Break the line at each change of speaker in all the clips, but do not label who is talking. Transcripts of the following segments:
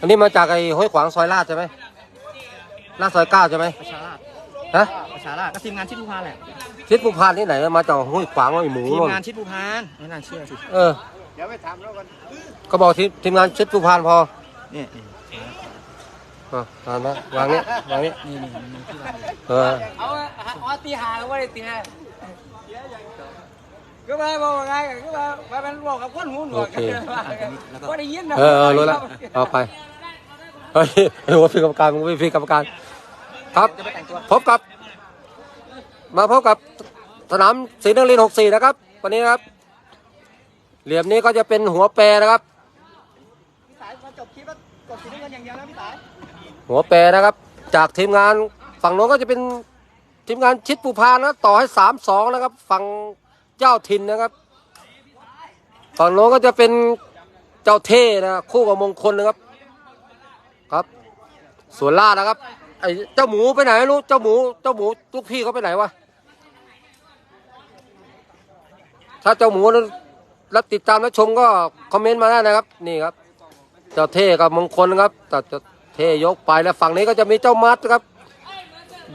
อันนี้มาจากไอ้ห้วยขวางซอยลาดใช่ไหมลาดซอยเก้าใช่ไหม
ประชาราช
ฮะ
ประชาราชก็ทีมงานชิดภูพานแหละ
ชิดภูพานที่ไหนมาจากห้วยขวางไอ้หมู
ทีม
นู่น
งานชิดภูพานไม่น่าเชื่อสิ
เออเดี๋ยวไปถามแล้วกันก็บอกทีมทีมงานชิดภูพานพอ
เนี่ย
อะทานไหมวางนี้วางนี้
นี่นี่นี่ที่เรา
เออ
เอาเอาตีหาแล้วว่าได้ตีหา ก็มาบอกว่าไงก็มามาเป็นบอกกับคนหูหนวกก็ได้ยินนะ
เออเออรู้แล้วเอาไปเฮ้ยไอ้หัวพี่กรรมการมึงไม่พี่กรรมการ ครับ
จะไปแต่งตัว
พบกับ มาพบกับสนามศรีนครินทร์64 นะครับ วันนี้นะครับ เหลี่ยมนี้ก็จะเป็นหัวแปรนะครับ
พี่สายมาจบคลิปแล้วกดสีน้ำเงินอย่างเดียวนะพี่สาย
หัวแปรนะครับ จากทีมงานฝั่งโน้นก็จะเป็นทีมงานชิดปูพานนะต่อให้สามสองนะครับ ฝั่ง เจ้าถิ่นนะครับฝั่งโน้นก็จะเป็นเจ้าเท่นะคู่กับมงคลนะครับ ครับส่วนล่านะครับไอ้เจ้าหมูไปไหนไม่รู้เจ้าหมูเจ้าหมูลูกพี่เขาไปไหนวะถ้าเจ้าหมูนั้นรับติดตามและชมก็คอมเมนต์มาได้นะครับ นี่ครับ เจ้าเท่กับมงคลครับแต่เจ้าเท่ยกไปแล้วฝั่งนี้ก็จะมีเจ้ามัดครับ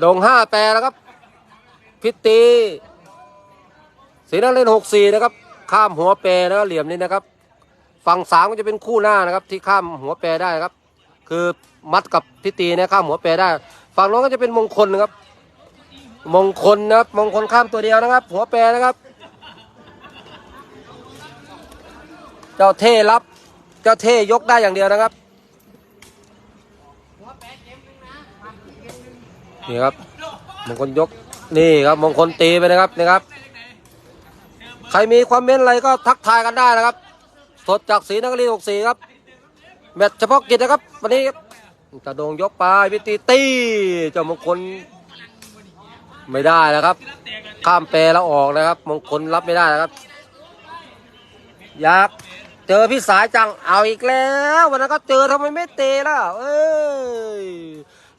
ดงห้าแปรนะครับ พิตี สีนักเล่นหกสี่นะครับ ข้ามหัวแปรนะครับเหลี่ยมนี้นะครับ ฝั่งสามก็จะเป็นคู่หน้านะครับ ที่ข้ามหัวแปรได้ครับ คือมัดกับพิตีนะข้ามหัวแปรได้ ฝั่งน้นก็จะเป็นมงคลนะครับ มงคลนะครับมงคลข้ามตัวเดียวนะครับ หัวแปรนะครับ เจ้าเท่รับ เจ้าเท่ยกได้อย่างเดียวนะครับนี่ครับมงคลยกนี่ครับมงคลตีไปนะครับนี่ครับ ใครมีความเม้นอะไรก็ทักทายกันได้นะครับ สดจากศรีนครินทร์64ครับแมตช์เฉพาะกิจนะครับ วันนี้ครับตะโดงยกไปพิตีตีเจ้ามงคลไม่ได้แล้วครับ ข้ามแปรแล้วออกนะครับ มงคลรับไม่ได้นะครับ อยากเจอพี่สายจังเอาอีกแล้ว วันนั้นก็เจอทำไมไม่เตะล่ะเอ้ย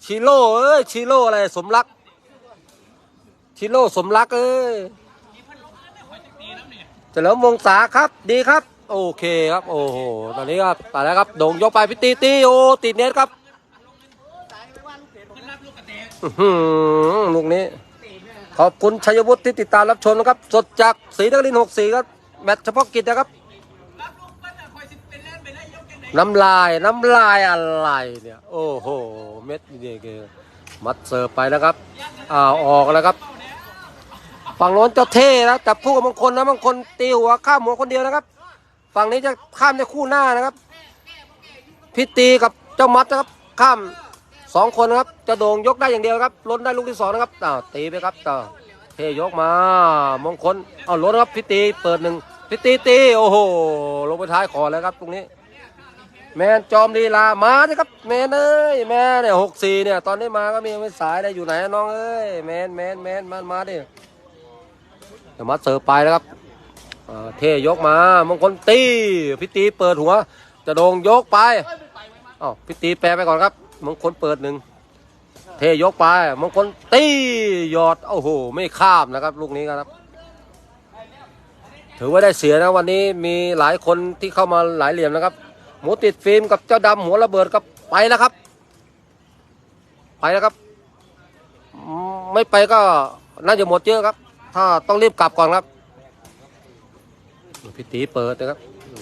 ชิโร่เอ้ยชิโร่อะไรสมรักชิโร่สมรักเอ้ย เฉลิมวงศาครับดีครับ โอเคครับ โอ้โหตอนนี้ครับตายแล้วครับโด่งยกไปพิตีตีโอติดเน็ตครับหือลูกนี้ ขอบคุณชัยวุฒิที่ติดตามรับชมนะครับ สดจากศรีนครินทร์64ครับแมตช์เฉพาะกิจนะครับน้ำลายน้ำลายอะไรเนี่ย โอ้โห เม็ดนี่คือมัดเสิร์ฟไปนะครับอ้าวออกแล้วครับ ฝั่งโน้นเจ้าเท่นะจับคู่กับมงคลนะมงคลตีหัวข้ามหัวคนเดียวนะครับ ฝั่งนี้จะข้ามในคู่หน้านะครับ พิตีกับเจ้ามัดนะครับ ข้ามสองคนนะครับ จะโด่งยกได้อย่างเดียวครับล้นได้ลูกที่สองนะครับอ้าตีไปครับต่อเทยกมามงคลเอาล้นครับพิตีเปิดหนึ่งพิตีตีโอ้โหลงไปท้ายขอแล้วครับ ตรงนี้ แมนจอมลีลามาสิครับ แมนเอ้ยแมนเนี่ยหกสี่เนี่ย ตอนนี้มาก็มีไม่สายได้อยู่ไหนน้องเอ้ยแมนแมนแมนมันมาดิ เดี๋ยวมาเสิร์ฟไปแล้วครับเทยกมามงคลตีพิตีเปิดหัว จะโดงยกไปอ้าวพิตีแปลไปก่อนครับ มงคลเปิดหนึ่งเทยกไป มงคลตีหยอดโอ้โหไม่ข้ามนะครับ ลูกนี้ครับ ถือว่าได้เสียนะวันนี้มีหลายคนที่เข้ามาหลายเหลี่ยมนะครับ หมูติดฟิล์มกับเจ้าดำหัวระเบิดกับไปแล้วครับ ไปแล้วครับ ไม่ไปก็น่าจะหมดเยอะครับ ถ้าต้องรีบกลับก่อนครับพิตีเปิดนะครับ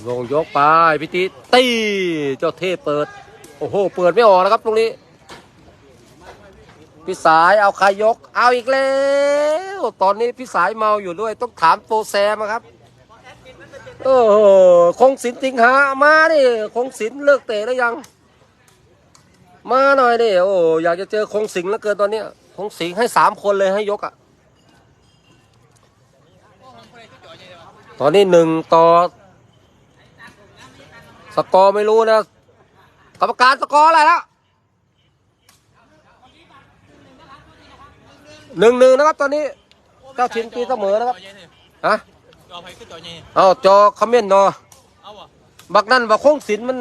ลงยกไปพิตีตีเจ้าเทพเปิด โอ้โห เปิดไม่ออกนะครับตรงนี้พี่สายเอาใครยก เอาอีกแล้วตอนนี้พี่สายเมาอยู่ด้วย ต้องถามโปรแซมครับโอ้โหคงสินติงหามาดิคงสินเลิกเตะแล้วยัง มาหน่อยดิโอ้อยากจะเจอคงสิงแล้วเกินตอนเนี้ยคงสิงให้สามคนเลยให้ยกอะ ตอนนี้หนึ่งต่อ สกอร์ไม่รู้นะ กรรมการสกอร์อะไรแล้วหนึ่งหนึ่งนะครับ ตอนนี้เจ้าชินตีเสมอนะครับฮะ
จอไฟขึ้นจอเงี้ย
เอาจอคอมเมนต์เนาะ
เอาอะ
บักนั่นบักคงศิลป์มัน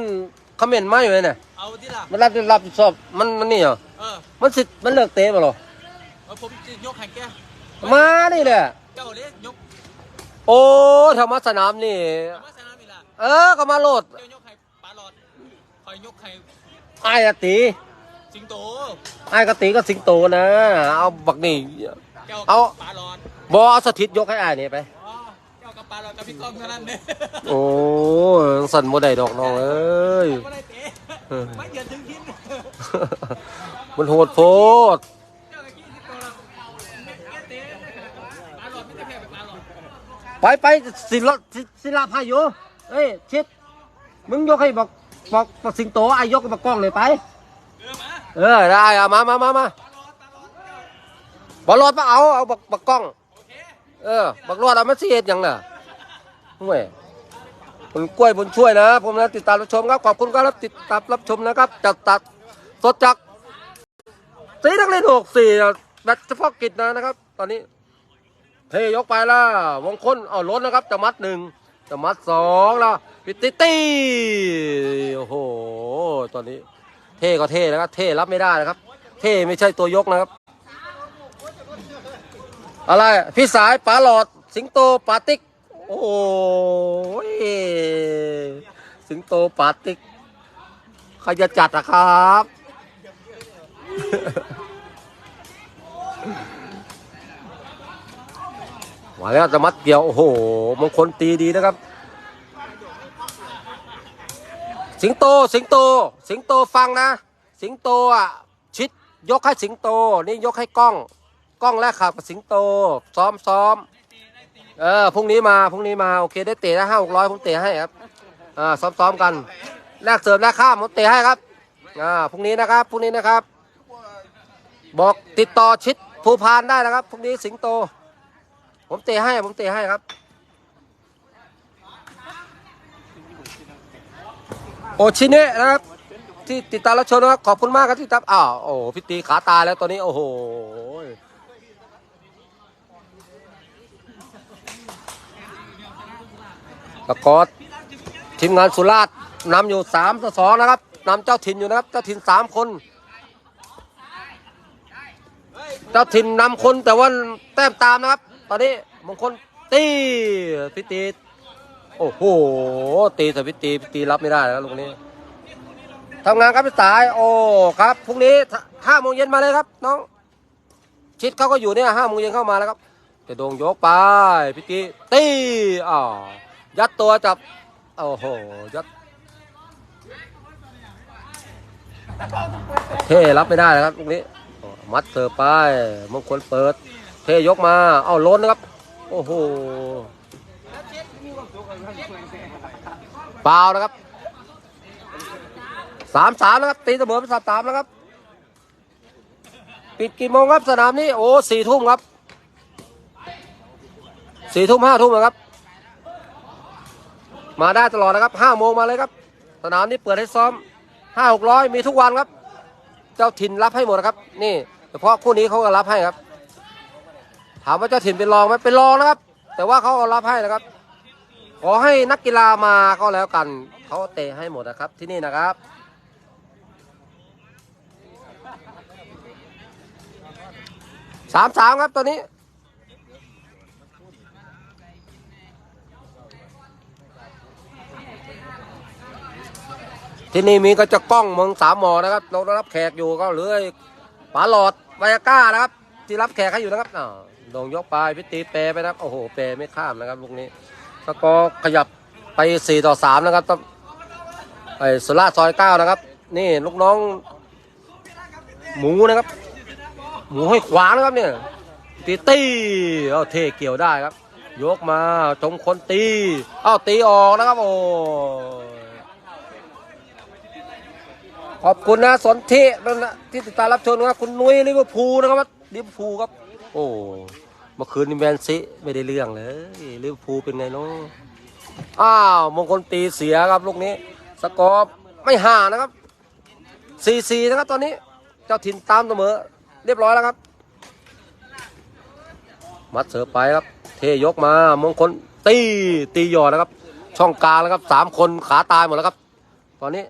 คอมเมนต์มาอยู่เลยเนี่ย
เอาที่ละ
มันรับรับผิดชอบมันมันนี่เหรอ
เออ
มันสิมันเลิกเตะมาหรอ
ผมจะยกแข่งแก
มานี่แหละ
เจ้าเล็กยก
โอ้แถวมาสนามนี่
มาสนามอีละ
เออก็มาโหลด
เจ้ายกแข่งปลาหลอดอดคอยยกใคร
ไอ้ายอะตี
สิงโต
ไอ้ายกะตีก็สิงโตนะ เอาบักนี่
เจ้า
เอา
ปลาหลอด
บอสถิตยกให้ไอ้ายนี่ไป
อ๋อเจ้ากับปลาหลอดกับพี่ก้องเท่านั้นเนี่ย
โอ้ยสั่นโมได้ดอกน้องเอ้ย
ไม่ได้เตะไม่เหยียดถึงทิ้น
มันโหดโพด
เจ้ากับกี้สิงโตเราแม่เตะปลาหลอดไม่ได้แพ้ไปปลาหลอด
ไปไปศิลศิศิลาพายุเอ้ยชิดมึงยกให้บอกบอกบอกสิงโตไอ้ยกกับบอกกล้องเลยไป
เออมา
เออได้เอามามามามาบอลรอดมาเอาเอาบักบักกล้อง
โอเค
เออบักรอดเอามาสิเฮ็ดหยังน่ะห่วยคนกล้วยบนช่วยนะ ผมนะติดตามรับชมครับขอบคุณครับติดตามรับชมนะครับจัดตัดสดจากสีนักเล่นหกสี่แบตเฉพาะกิจนะนะครับ ตอนนี้ เทยกไปแล้ววงคนเอาล้นนะครับจะมัดหนึ่งจะมัดสองแล้วปิติตี้โอ้โหตอนนี้ เท่ก็เท่นะครับเท่รับไม่ได้นะครับ เท่ไม่ใช่ตัวยกนะครับ อะไรพี่สายป๋าหลอด สิงโตปาติกโอ้ยสิงโตปาติกใครจะจัดอะครับ มาแล้วจะมัดเกี่ยว โอ้โห มงคลตีดีนะครับ สิงโต สิงโต สิงโตฟังนะ สิงโตอะ ชิดยกให้สิงโต นี่ยกให้กล้อง กล้องแรกขับกับสิงโต ซ้อมซ้อมเออพรุ่งนี้มาพรุ่งนี้มา โอเค ได้เตะนะห้าหกร้อยผมเตะให้ครับอ่าซ้อมซ้อมกันแลกเสริมแลกข้ามผมเตะให้ครับอ่าพรุ่งนี้นะครับพรุ่งนี้นะครับ บอกติดต่อชิดภูพานได้นะครับพรุ่งนี้สิงโต ผมเตะให้ผมเตะให้ครับ โอชิเนะนะครับ ที่ติดตามรับชมนะครับขอบคุณมากครับที่ติดตามอ้าวโอ้พี่ตีขาตายแล้วตอนนี้โอ้โหประกอดทีมงานสุราษฎร์นำอยู่สามต่อสองนะครับนำเจ้าถิ่นอยู่นะครับ เจ้าถิ่นสามคน เจ้าถิ่นนำคนแต่ว่าแต้มตามนะครับ ตอนนี้มงคลตีพี่ตีโอ้โหตีแต่พี่ตีพี่ตีรับไม่ได้แล้วลูกนี้ทำงานครับพี่สายโอ้ครับพรุ่งนี้ห้าโมงเย็นมาเลยครับ น้อง ชิดเขาก็อยู่เนี่ยห้าโมงเย็นเข้ามาแล้วครับจะโดงยกไปพี่ตีตีอ่าวยัดตัวจับโอ้โหยัดเท่รับไม่ได้นะครับตรงนี้ มัดเสิร์ฟไปมงคลเปิด เทยกมา เอาล้นนะครับ โอ้โหเปล่านะครับสามสามนะครับ ตีเสมอเป็นสามสามแล้วครับ ปิดกี่โมงครับสนามนี้ โอ้สี่ทุ่มครับสี่ทุ่มห้าทุ่มนะครับ มาได้ตลอดนะครับห้าโมงมาเลยครับ สนามนี้เปิดให้ซ้อมห้าหกร้อยมีทุกวันครับ เจ้าถิ่นรับให้หมดนะครับ นี่เฉพาะคู่นี้เขาก็รับให้ครับ ถามว่าเจ้าถิ่นเป็นรองไหมเป็นรองนะครับ แต่ว่าเขาก็รับให้นะครับ ขอให้นักกีฬามาก็แล้วกันเขาเตะให้หมดนะครับที่นี่นะครับสามสามครับตอนนี้ที่นี่มีก็จะกล้องเมืองสามหมอนะครับ เรารับแขกอยู่ก็เหลือป๋าหลอดไวอาก้านะครับ ที่รับแขกให้อยู่นะครับอ่าโดงยกไปพิตีเปไปนะครับ โอ้โหเปไม่ข้ามนะครับลูกนี้สกอร์ขยับไปสี่ต่อสามนะครับต้องไอ้สุราซอยเก้านะครับ นี่ลูกน้อง หมูนะครับ หมูให้ขวานะครับเนี่ยตีตีเอาเทเกี่ยวได้ครับ ยกมาจงคนตี เอาตีออกนะครับ โอ้ขอบคุณนะสนธินั่นนะที่ติดตามรับชมนะครับคุณนุ้ยลิเวอร์พูลนะครับลิเวอร์พูลครับ โอ้ เมื่อคืนนี้แมนซีไม่ได้เรื่องเลยลิเวอร์พูลเป็นไงเนาะอ้าวมงคลตีเสียครับลูกนี้ สกอร์ไม่ห่านะครับสี่สี่นะครับตอนนี้ เจ้าถิ่นตามเสมอ เรียบร้อยแล้วครับ มัดเสือไปครับ เทยกมามงคลตีตีหยอดนะครับ ช่องกลางแล้วครับสามคนขาตายหมดแล้วครับ ตอนนี้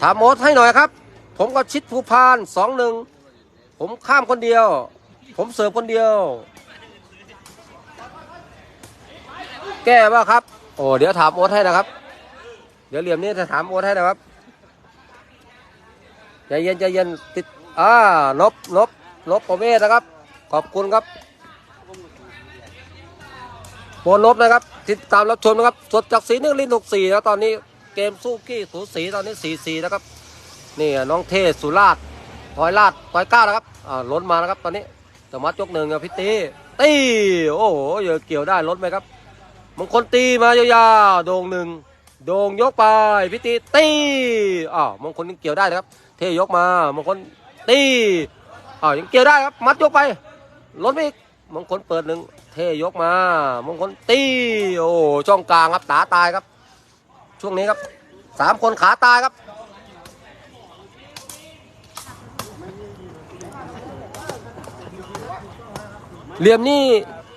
ถามโอ๊ตให้หน่อยครับ ผมก็ชิดภูพานสองหนึ่ง ผมข้ามคนเดียว ผมเสิร์ฟคนเดียว แก้ว่าครับ โอ้เดี๋ยวถามโอ๊ตให้นะครับ เดี๋ยวเหลี่ยมนี้จะถามโอ๊ตให้นะครับใจเย็นใจเย็นติดอ่านบนบนบประเวศนะครับ ขอบคุณครับโบนบนะครับ ติดตามรับชมนะครับ สดจากสีนึกลินหกสี่แล้วตอนนี้เกมสู้ขี้สูสีตอนนี้สี่สี่นะครับ นี่น้องเทศสุราช พลอยลาดพลอยก้านะครับอ่าล้นมานะครับตอนนี้จะมัดยกหนึ่งกับพี่ตีตีโอ้โหเยอะเกี่ยวได้ล้นไหมครับมงคลตีมายาวๆโด่งหนึ่งโด่งยกไปพิตีตีอ้าวมงคลยังเกี่ยวได้นะครับ เทยกมามงคลตีอ้าวยังเกี่ยวได้ครับมัดยกไปล้นไปอีกมงคลเปิดหนึ่งเทยกมามงคลตีโอ้ช่องกลางครับตาตายครับ ช่วงนี้ครับสามคนขาตายครับ เหลี่ยมนี่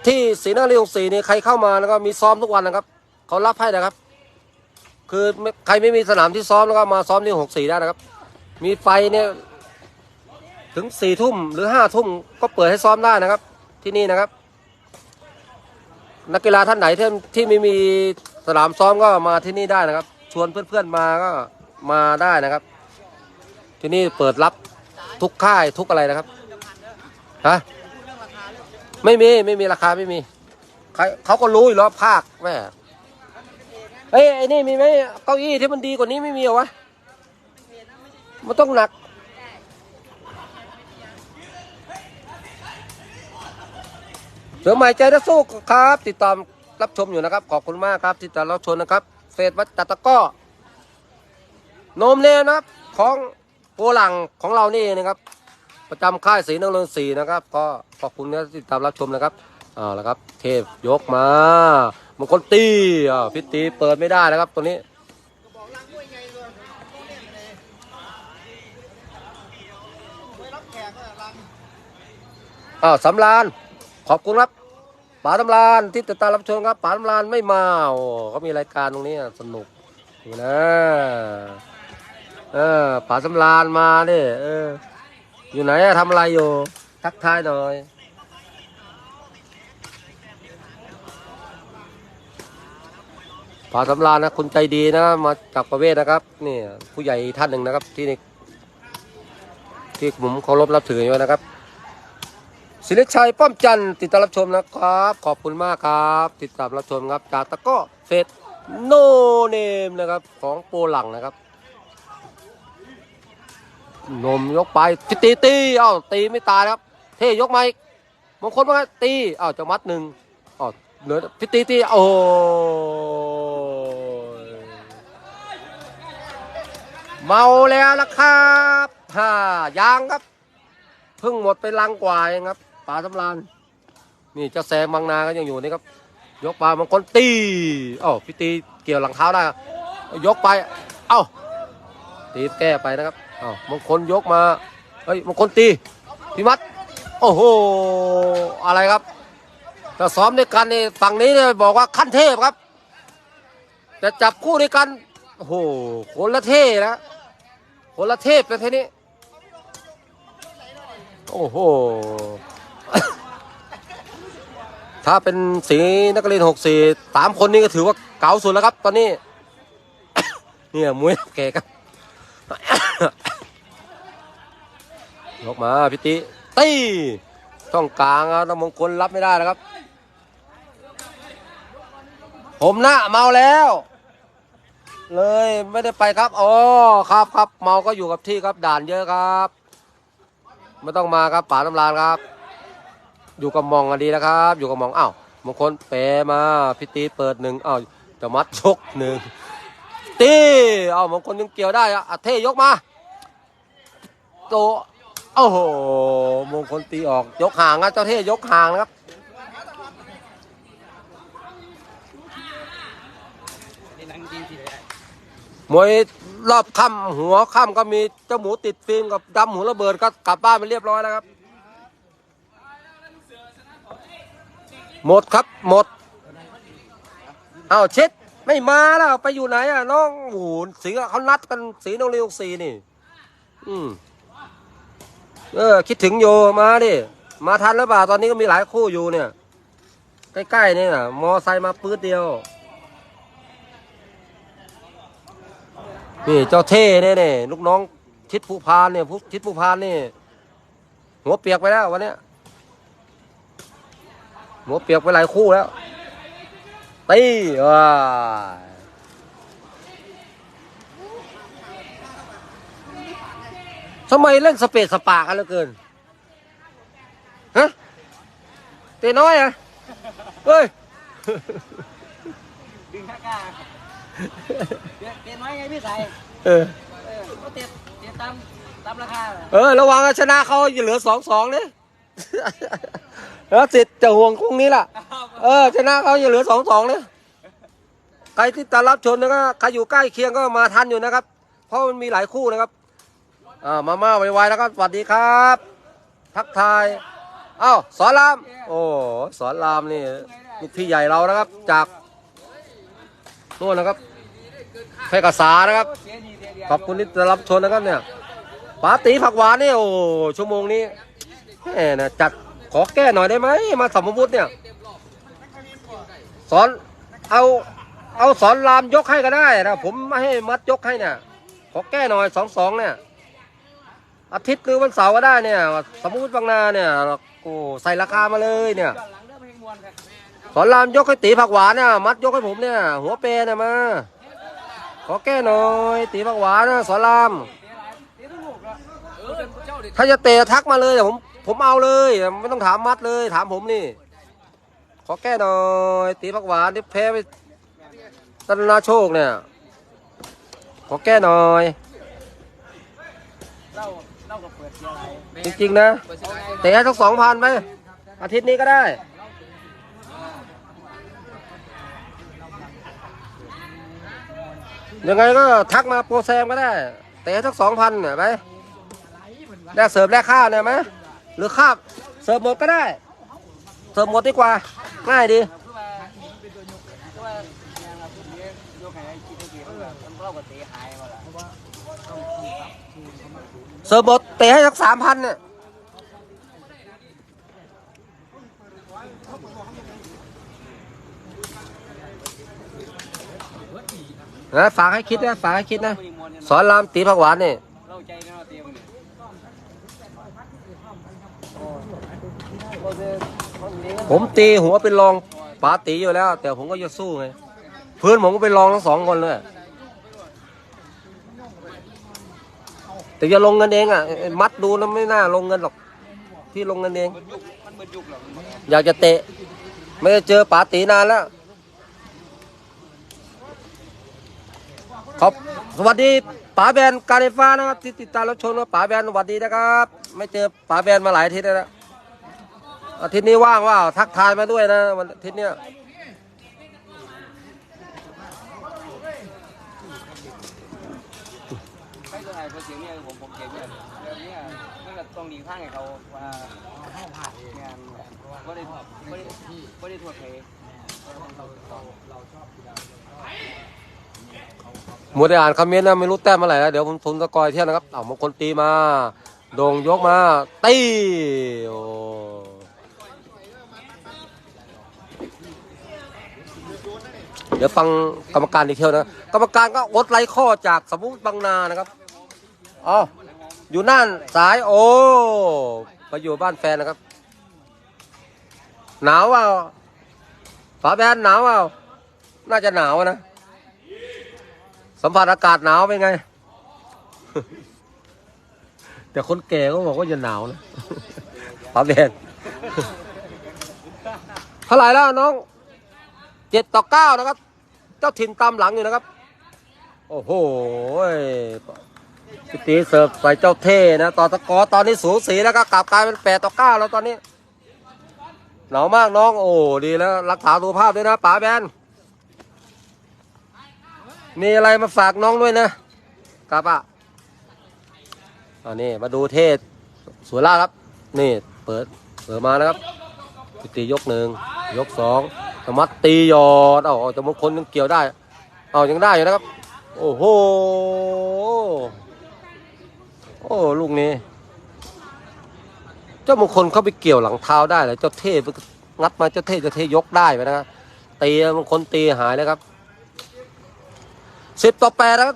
ที่ศรีนครินทร์สีนี่ใครเข้ามาแล้วก็มีซ้อมทุกวันนะครับเขารับให้นะครับ คือใครไม่มีสนามที่ซ้อมแล้วก็มาซ้อมที่หกสี่ได้นะครับ มีไฟเนี่ยถึงสี่ทุ่มหรือห้าทุ่มก็เปิดให้ซ้อมได้นะครับ ที่นี่นะครับ นักกีฬาท่านไหนที่ที่ไม่มีสนามซ้อมก็มาที่นี่ได้นะครับ ชวนเพื่อนๆมาก็มาได้นะครับ ที่นี่เปิดรับทุกค่ายทุกอะไรนะครับฮะ ไม่มีไม่มีราคาไม่มีใครเขาก็รู้อยู่แล้วภาคแม่เฮ้ยไอ้นี่มีไหมเก้าอี้ที่มันดีกว่านี้ไม่มีเหรอวะมันต้องหนัก เสือใหม่ใจนักสู้ครับ ติดตามรับชมอยู่นะครับ ขอบคุณมากครับติดตามรับชมนะครับเฟซวัดจัตตะก้อโนมเนยนะครับของโปหลังของเรานี่นะครับ ประจำค่ายสีนงเรืองสีนะครับ ก็ขอบคุณที่ติดตามรับชมนะครับเอ่าแล้วครับ เทพยกมาบางคนตีอ่าพิตีเปิดไม่ได้นะครับตัวนี้
บอกลังด้วยเลย
อ้าวสำรานขอบคุณครับป๋าสำรานที่ติดตามรับชมครับป๋าสำรานไม่มาโอ้เขามีรายการตรงนี้สนุกอยู่นะเออป๋าสำรานมาดิเออ อยู่ไหนอะทำอะไรอยู่ทักทายหน่อยป๋าสำรานนะคุณใจดีนะ มาจากประเวศนะครับนี่ผู้ใหญ่ท่านหนึ่งนะครับ ที่นี่ที่ผมเคารพนับถืออยู่นะครับศิริชัยป้อมจันทร์ติดตามรับชมนะครับ ขอบคุณมากครับ ติดตามรับชมครับจากตะก้อเฟสโนเนมนะครับของโปหลังนะครับ นมยกไปตีตีตีเอ้าตีไม่ตายครับ เท่ยกมาอีกมงคลว่าตีเอ้าจะมัดหนึ่งอ้าเหลือพิตีตีโอ้ยเมาแล้วนะครับฮ่ายางครับ เพิ่งหมดไปลังกว่าเองครับป่าสำรานนี่เจ้าแซงบางนาก็ยังอยู่นี่ครับ ยกปลาบางคนตีอ้าพี่ตีเกี่ยวหลังเท้าได้ยกไป เอ้าตีแก้ไปนะครับ อ้ามงคลยกมาเฮ้ยมงคลตีพี่มัดโอ้โหอะไรครับถ้าซ้อมด้วยกันนี่ฝั่งนี้เนี่ยบอกว่าขั้นเทพครับจะจับคู่ด้วยกันโอ้โหคนละเท่นะคนละเทพเลยทีนี้โอ้โหถ้าเป็นสีนักเรียนหกสี่สามคนนี้ก็ถือว่าเก๋าสุดแล้วครับ ตอนนี้ เนี่ยมวยแกครับ ยกมาพิติตีช่องกลางครับน้ำมงคลรับไม่ได้นะครับ ผมนะเมาแล้ว เลยไม่ได้ไปครับอ๋อครับครับเมาก็อยู่กับที่ครับด่านเยอะครับไม่ต้องมาครับป่าน้ำลานครับ อยู่กับมองกันดีนะครับ อยู่กับมองอ้าวบางคนเปมาพิตีเปิดหนึ่งอ้าวจะมัดชกหนึ่ง ตีเอาวบางคนยังเกี่ยวได้อะเทยกมาโตโอ้โหมงคลตีออกยกห่างนะเจ้าเทยกห่างนะครับมวยรอบค่ำหัวค่ำก็มีเจ้าหมูติดฟิล์มกับดำหัวระเบิดก็กลับบ้านไปเรียบร้อยแล้วครับ หมดครับหมด เอาเช็ด ไม่มาแล้วไปอยู่ไหนอะน้องโอ้หสีเขานัดกันสีนองเรียวสีนี่ อืมเออ คิดถึงโยมาดิมาทันหรือเปล่าตอนนี้ก็มีหลายคู่อยู่เนี่ย ใกล้ๆนี่นะมอไซค์มาปื๊ดเดียว นี่เจ้าเท่เนี่ยเนี่ยลูกน้องทิศภูพานเนี่ยทิศภูพานนี่ หัวเปียกไปแล้ววันนี้หัวเปียกไปหลายคู่แล้ว ตีว้ายทำไมเล่นสเปซสปากันเหลือเกิน ฮะ เตะน้อยอะเฮ้ย
ดึงข้ากาเดี๋ยวเตียน้อยไงพี่สาย
เออ
เออก็เตียเตียตามตามราคาเหรอ
เออ ระวังนะชนะเขาจะเหลือสองสองเนี่ย แล้วสิทธิ์จะห่วงตรงนี้ล่ะ เออ ชนะเขาจะเหลือสองสองเนี่ยใครที่ตามรับชนนะครับใครอยู่ใกล้เคียงก็มาทันอยู่นะครับ เพราะมันมีหลายคู่นะครับอ่ามาม่าไวๆแล้วก็สวัสดีครับ ทักทายเอ้าสอนราม โอ้สอนรามนี่ลูกพี่ใหญ่เรานะครับ จากนู่นนะครับเพกษานะครับ
เสียดีเสียเดียว
ขอบคุณที่รับชมนะครับเนี่ยปาตีผักหวานเนี่ยโอ้ชั่วโมงนี้ แหมนะจัดขอแก้หน่อยได้ไหมมาสัมภุธเนี่ย สอนเอาเอาสอนรามยกให้ก็ได้นะผมไม่ให้มัดยกให้เนี่ยขอแก้หน่อยสองสองเนี่ย อาทิตย์หรือวันเสาร์ก็ได้เนี่ย สมมติบางนาเนี่ยโอ้ใส่ราคามาเลยเนี่ย สอนรามยกให้ตีผักหวานเนี่ยมัดยกให้ผมเนี่ย หัวเปรเนี่ยมาขอแก้หน่อย ตีผักหวานนะสอนรามถ้าจะเตะทักมาเลยเดี๋ยวผม ผมเอาเลยไม่ต้องถามมัดเลย ถามผมนี่ ขอแก้หน่อยตีผักหวานที่แพ้ไปตันนาโชคเนี่ย ขอแก้หน่อย
เล่าเล่ากับเปิดเสียอะไร
จริงๆนะเตะสักสองพันไปอาทิตย์นี้ก็ได้ยังไงก็ทักมาโปรแซมก็ได้เตะสักสองพันเนี่ยไปแลกเสิร์ฟแลกข้าวเนี่ยไหม หรือข้าวเสิร์ฟหมดก็ได้ เสิร์ฟหมดดีกว่า ง่ายดี
เสิ
ร์ฟหมดเตะให้สักสามพันเนี่ยนะฝากให้คิดนะฝากให้คิดนะ สอนรามตีผักหวานนี่
เล่าใจนะเตะมึงเนี่ย
ผมตีหัวเป็นรองป๋าตีอยู่แล้ว แต่ผมก็จะสู้ไงเพื่อนผมก็เป็นรองทั้งสองคนเลยแต่จะลงเงินเองอะ มัดดูนะไม่น่าลงเงินหรอกพี่ลงเงินเอง
อ
ยากจะเตะ ไม่ได้เจอป๋าตีนานแล้วขอบสวัสดีป๋าแบนการไฟฟ้านะครับที่ติดตามรับชมนะป๋าแบนสวัสดีนะครับ ไม่เจอป๋าแบนมาหลายทิตย์แล้ว อาทิตย์นี้ว่างว่าทักทายมาด้วยนะวันอาทิตย์เนี้ย
ใครตัวไหนเขาเสียงเนี่ยผมผมเสียงเนี่ยเดี๋ยวเนี่ยมันก็ต้องหลีกทางให้เขาว่าเข้าผ่านงานก็ได้ก็ได้ก็ได้ทั่วเท
มัวแต่อ่านคอมเมนต์นะไม่รู้แต้มเมื่อไหร่แล้วเดี๋ยวผมทุนตะกอยเที่ยนะครับเอามงคลตีมา โด่งยกมาตีโอ้ เดี๋ยวฟังกรรมการอีกเที่ยวนะกรรมการก็อดไล่ข้อจากสมมุติบางนานะครับอ๋ออยู่น่านสายโอ้ไปอยู่บ้านแฟนนะครับ หนาวเปล่าฝาแบนหนาวเปล่าน่าจะหนาวนะสัมผัสอากาศหนาวเป็นไง แต่คนแก่ก็บอกว่าจะหนาวนะฝาแบนเท่าไหร่แล้วน้องเจ็ดต่อเก้านะครับ เจ้าถิ่นตามหลังอยู่นะครับ โอ้โหพี่ตีเสิร์ฟใส่เจ้าเท่นะต่อตะกอตอนนี้สูสีแล้วก็กลับกลายเป็นแปดต่อเก้าแล้วตอนนี้หนาวมากน้อง โอ้ดีแล้วรักษาสุขภาพด้วยนะป๋าแบนมีอะไรมาฝากน้องด้วยนะครับอะอันนี้มาดูเทศสวยล่าครับ นี่เปิดเปิดมานะครับพิตียกหนึ่งยกสอง สมัดตียอดเอาเอาจะมงคลยังเกี่ยวได้ เอายังได้อยู่นะครับ โอ้โห โอ้ลูกนี้ เจ้ามงคลเข้าไปเกี่ยวหลังเท้าได้เลยเจ้าเทพงัดมาเจ้าเทพเจ้าเทพยกได้ไปนะครับตีมงคลตีหายแล้วครับสิบต่อแปดแล้วครับ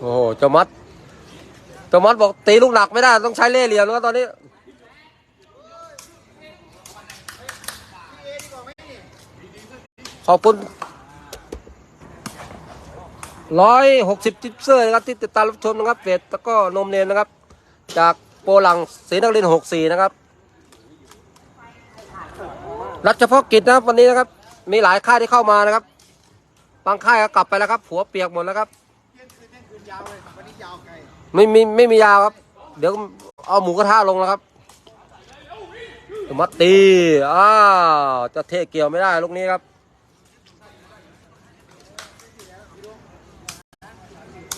ตอนนี้เจ้ามัดเจ้ามัดบอกตีลูกหนักไม่ได้ ต้องใช้เล่เหลี่ยมแล้วตอนนี้ขอบคุณร้อยหกสิบจิ๊บเซอร์นะครับที่ติดตามรับชมนะครับเฟสแล้วก็นมเนนนะครับ จากโปรลังศรีนครินหกสี่นะครับ รัฐเฉพาะกิจนะครับวันนี้นะครับ มีหลายค่ายที่เข้ามานะครับ บางค่ายก็กลับไปแล้วครับ หัวเปียกหมดแล้วครับ ไม่มีไม่มียาวครับ เดี๋ยวเอาหมูกระทะลงแล้วครับมัดตีอ้าวจะเทเกี่ยวไม่ได้ลูกนี้ครับ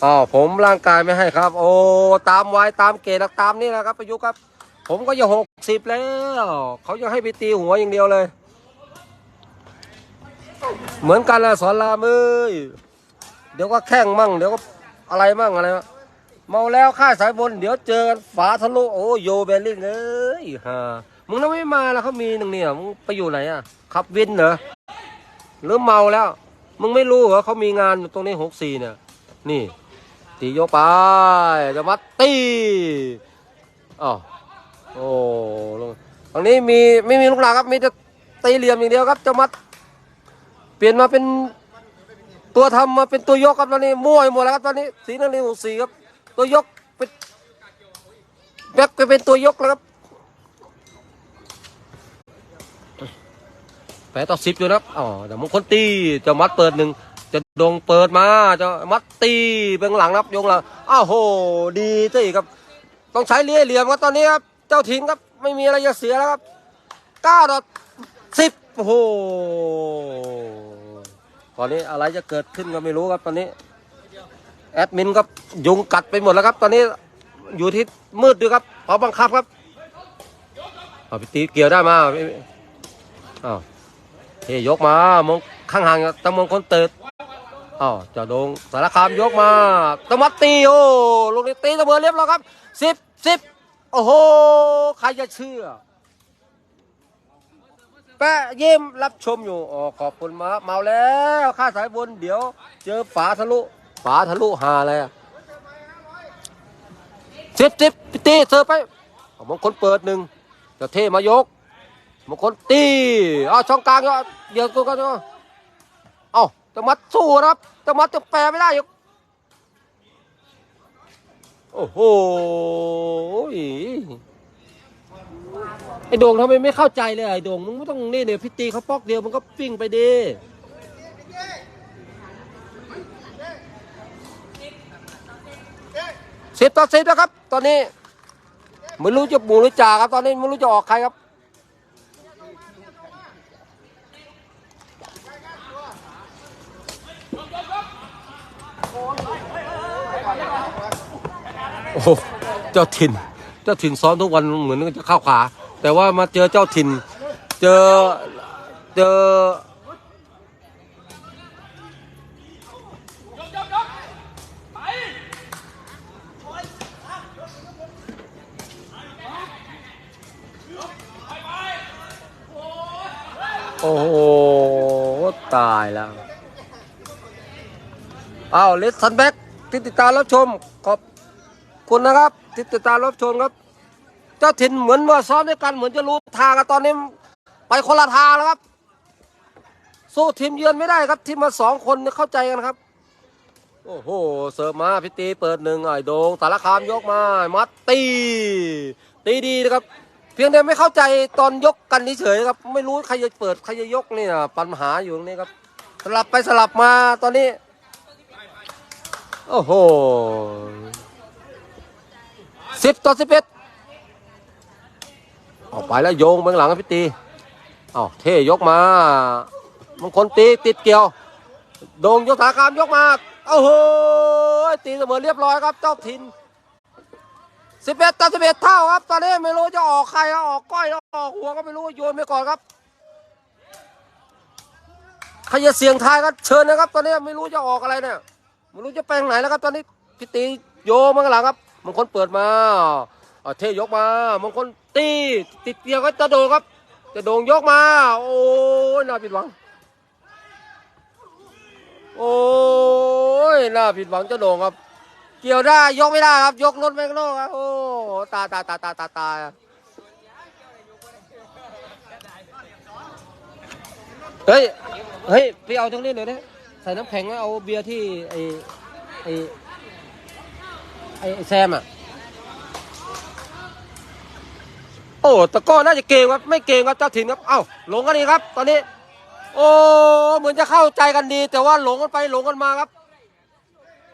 อ๋อผมร่างกายไม่ให้ครับ โอ้ตามวัยตามเกณฑ์ตามนี่แหละครับประยุกต์ครับ ผมก็จะหกสิบแล้ว เขาจะให้ไปตีหัวอย่างเดียวเลย เหมือนกันแหละสอนรามเอ้ยเดี๋ยวก็แข้งมั่งเดี๋ยวก็ อะไรมั่งอะไรวะเมาแล้วค่ายสายบน เดี๋ยวเจอกันฝาทะลุโอ้โยเบลลิงเอ้ยฮะมึงน่าไม่มาแล้วเขามีหนึ่งเนี่ยมึงไปอยู่ไหนอะขับวินเหรอหรือเมาแล้ว มึงไม่รู้เหรอเขามีงานตรงนี้หกสี่เนี่ย นี่ ตีโยกไปจะมัดตีอ๋อโอ้ตรงนี้มีไม่มีลูกหลานครับมีแต่ตีเหลี่ยมอย่างเดียวครับจะมัด เปลี่ยนมาเป็น ตัวทำมาเป็นตัวยกครับตอนนี้มั่วไปหมดแล้วครับตอนนี้สีนักเรีหกสี่ครับ ตัวยกเป็นแบ็คไปเป็นตัวยกแล้วครับแปดต่อสิบอยู่นะครับอ๋อแต่มงคลตีจะมัดเปิดหนึ่งจะดงเปิดมาจะมัดตีเบื้องหลังครับยงหลังอ้าวโห ดีซะอีกครับ ต้องใช้เลี้ยเหลี่ยมครับตอนนี้ครับ เจ้าถิ่นครับไม่มีอะไรจะเสียแล้วครับเก้าต่อสิบโอ้โห ตอนนี้อะไรจะเกิดขึ้นก็ไม่รู้ครับตอนนี้ แอดมินก็ยุงกัดไปหมดแล้วครับ ตอนนี้อยู่ที่มืดด้วยครับเพราบังคับครับเอาไปตีเกี่ยวได้มาอ้าวเฮยกมามองข้างห่างตะมงคนเติดอ้าวเจ้าโดงสารคามยกมาตะมัดตีโอ้ลูกนี้ตีเสมอเรียบร้อยครับสิบสิบโอ้โหใครจะเชื่อ แปะเยี่ยมรับชมอยู่อ๋อขอบคุณมาเมาแล้วค่าสายบนเดี๋ยว เจอฝาทะลุฝาทะลุหาอะไรอะสิบสิบตีเสิร์ไปมงคลเปิดหนึ่งจะเทมายกมงคลตีเอาช่องกลางก็เดี๋ยวกูก็เอาจะมัดสู้ครับจะมัดจะแปรไม่ได้อยู่โอ้โห ไอ้โด่งทำไมไม่เข้าใจเลยไอ้โด่งมึงไม่ต้องนี่เนี่ยพี่ตีเขาปอกเดียวมันก็ปิ้งไปดีสิบต่อสิบนะครับ ตอนนี้ไม่รู้จะบูหรือจ่าครับ ตอนนี้ไม่รู้จะออกใครครับโอ้เจ้าถิ่น เจ้าถิ่นซ้อมทุกวันเหมือนจะเข้าขา แต่ว่ามาเจอเจ้าถิ่น เจอเจอ โอ้โห ตายแล้วอ้าวเลสซันแบ็กที่ติดตามรับชม ขอบคุณนะครับ ที่ติดตามรับชมครับ เจ้าถิ่นเหมือนว่าซ้อมด้วยกันเหมือนจะรู้ทางกันตอนนี้ไปคนละทางแล้วครับสู้ทีมเยือนไม่ได้ครับทีมมาสองคนเข้าใจกันครับ โอ้โหเสิร์ฟมาพิตีเปิดหนึ่งไอ้โดงสารคามยกมามัดตี ตีดีนะครับ เพียงแต่ไม่เข้าใจตอนยกกันเฉยครับ ไม่รู้ใครจะเปิดใครจะยกนี่นะปัญหาอยู่ตรงนี้ครับ สลับไปสลับมาตอนนี้ โอ้โหสิบต่อสิบเอ็ด ออกไปแล้วโยงเบื้องหลังครับพี่ตีอ้าเทยกมาบางคนตีติดเกี่ยว โดงยกสารคามยกมาโอ้โหตีเสมอเรียบร้อยครับเจ้าถิ่นสิบเอ็ดต่อสิบเอ็ดเท่าครับ ตอนนี้ไม่รู้จะออกใครออกก้อยออกหัวก็ไม่รู้โยนไปก่อนครับใครจะเสี่ยงทายก็เชิญนะครับ ตอนนี้ไม่รู้จะออกอะไรเนี่ยไม่รู้จะไปทางไหนแล้วครับ ตอนนี้พี่ตีโยมาข้างหลังครับบางคนเปิดมา เทยกมาบางคนตีติดเกี่ยวก็จะโดงครับ จะโดงยกมา โอ้ยน่าผิดหวัง โอ้ยน่าผิดหวังจะโดงครับ เกี่ยวได้ยกไม่ได้ครับ ยกรถไม่ข้างนอกครับโอ้ตาตาตาตาตาตาเฮ้ยเฮ้ยไปเอาตรงนี้หน่อยนะใส่น้ำแข็งแล้วเอาเบียร์ที่ไอไอไอแซมอะ โอ้ตะโก้น่าจะเกมครับไม่เกมครับเจ้าถิ่นครับเอ้าหลงกันนี่ครับ ตอนนี้ โอ้เหมือนจะเข้าใจกันดี แต่ว่าหลงกันไปหลงกันมาครับ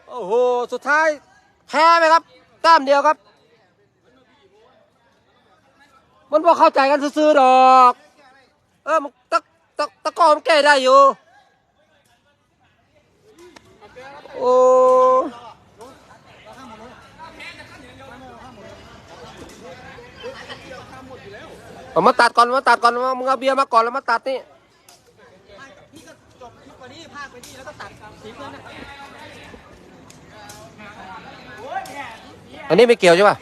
โอ้โหสุดท้ายแพ้ไหมครับแต้มเดียวครับ มันว่าเข้าใจกันซื่อดอก เออมันตะตะตะโก้มันแก้ได้อยู่โอ้ เอามาตัดก่อนมาตัดก่อนมึงเอาเบียร์มาก่อนแล้วมาตัดนี่
พี่ก็จบคลิปวันนี้ภาคไปนี่แล้วก็ตัดสีเงิน
อันนี้ไม่เกี่ยวใช่ป่ะ